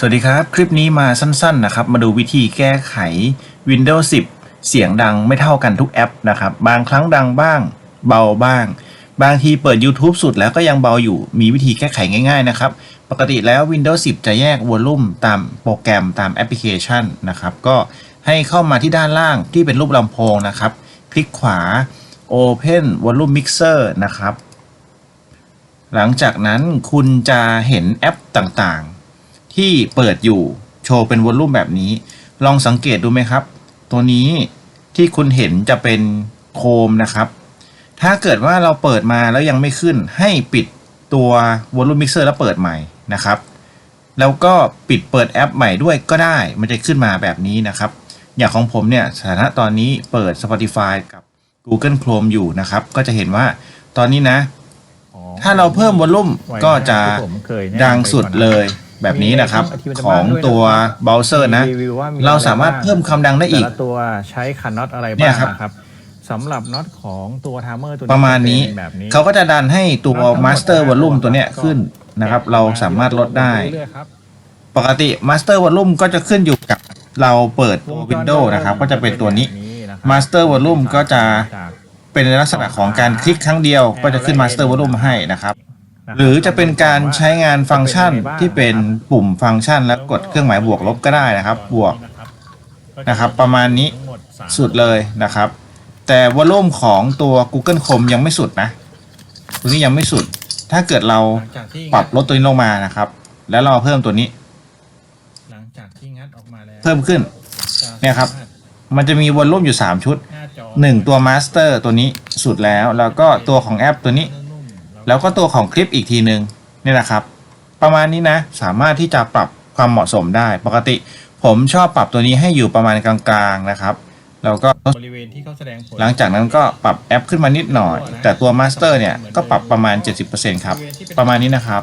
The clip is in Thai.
สวัสดีครับ คลิปนี้มาสั้นๆนะครับ มาดูวิธีแก้ไข Windows 10 เสียงดังไม่เท่ากันทุกแอปนะครับ บางครั้งดังบ้าง เบาบ้าง บางทีเปิด YouTube สุดแล้วก็ยังเบาอยู่ มีวิธีแก้ไขง่าย ๆ นะครับ ปกติแล้ว Windows 10 จะแยกวอลลุ่มตามโปรแกรมตามแอปพลิเคชันนะครับ ก็ให้เข้ามาที่ด้านล่างที่เป็นรูปลำโพงนะครับ คลิกขวา Open Volume Mixer นะครับ หลังจากนั้นคุณจะเห็นแอปต่างๆ ที่เปิดอยู่โชว์เป็นวอลลุ่มแบบนี้ ลองสังเกตดูไหมครับ ตัวนี้ที่คุณเห็นจะเป็นโคมนะครับ ถ้าเกิดว่าเราเปิดมาแล้วยังไม่ขึ้นให้ปิดตัววอลลุ่มมิกเซอร์แล้วเปิดใหม่นะครับ แล้วก็ปิดเปิดแอปใหม่ด้วยก็ได้ มันจะขึ้นมาแบบนี้นะครับ อย่างของผมเนี่ยสถานะตอนนี้เปิด Spotify กับ Google Chrome อยู่นะครับ ก็จะเห็นว่าตอนนี้นะ ถ้าเราเพิ่มวอลลุ่มก็จะดังสุดเลย แบบนี้นะครับ ของตัวเบราว์เซอร์นะ เราสามารถเพิ่มความดังได้อีกแต่ละตัวใช้คันน็อตอะไรเนี่บ้ายงครับนะครับสำหรับน็อตของตัวทามเมอร์ตัวประมาณนี้จเป็นแบบนี้เขาก็จะดันให้ตัว Master Volume ตัวเนี้ยขึ้นนะครับ เราสามารถลดได้เรื่อยๆครับปกติ Master Volume ก็จะขึ้นอยู่กับเราเปิดตัว Windows นะครับ ก็จะเป็นตัวนี้นะครับ Master Volume ก็จะจากเป็นในลักษณะของการคลิกครั้งเดียว ก็จะขึ้น Master Volume ให้นะครับ หรือจะเป็นการใช้งานฟังก์ชันที่เป็นปุ่มฟังก์ชันแล้วกดเครื่องหมายบวกลบก็ได้นะครับ บวกนะครับ ประมาณนี้ทั้งหมดสามสุดเลยนะครับ แต่วอลลุ่มของตัว Google Chrome ยังไม่สุดนะตัวนี้ยังไม่สุด ถ้าเกิดเราหลังจากที่ปรับลดตัวนี้ลงมานะครับ แล้วเราเพิ่มตัวนี้ หลังจากที่งัดออกมาแล้วเพิ่มขึ้นเนี่ยครับ มันจะมีวอลลุ่มอยู่ 3 ชุดหน้าจอ1ตัว Master ตัวนี้สุดแล้ว แล้วก็ตัวของแอปตัวนี้ แล้วก็ตัวของคลิปอีกทีหนึ่งนี่นะครับ ประมาณนี้นะสามารถที่จะปรับความเหมาะสมได้ ปกติผมชอบปรับตัวนี้ให้อยู่ประมาณกลางๆนะครับแล้วก็บริเวณที่เขาแสดงผลหลังจากนั้นก็ปรับแอปขึ้นมานิดหน่อย แต่ตัว Master เนี่ยก็ปรับประมาณ 70%ครับ ประมาณนี้นะครับ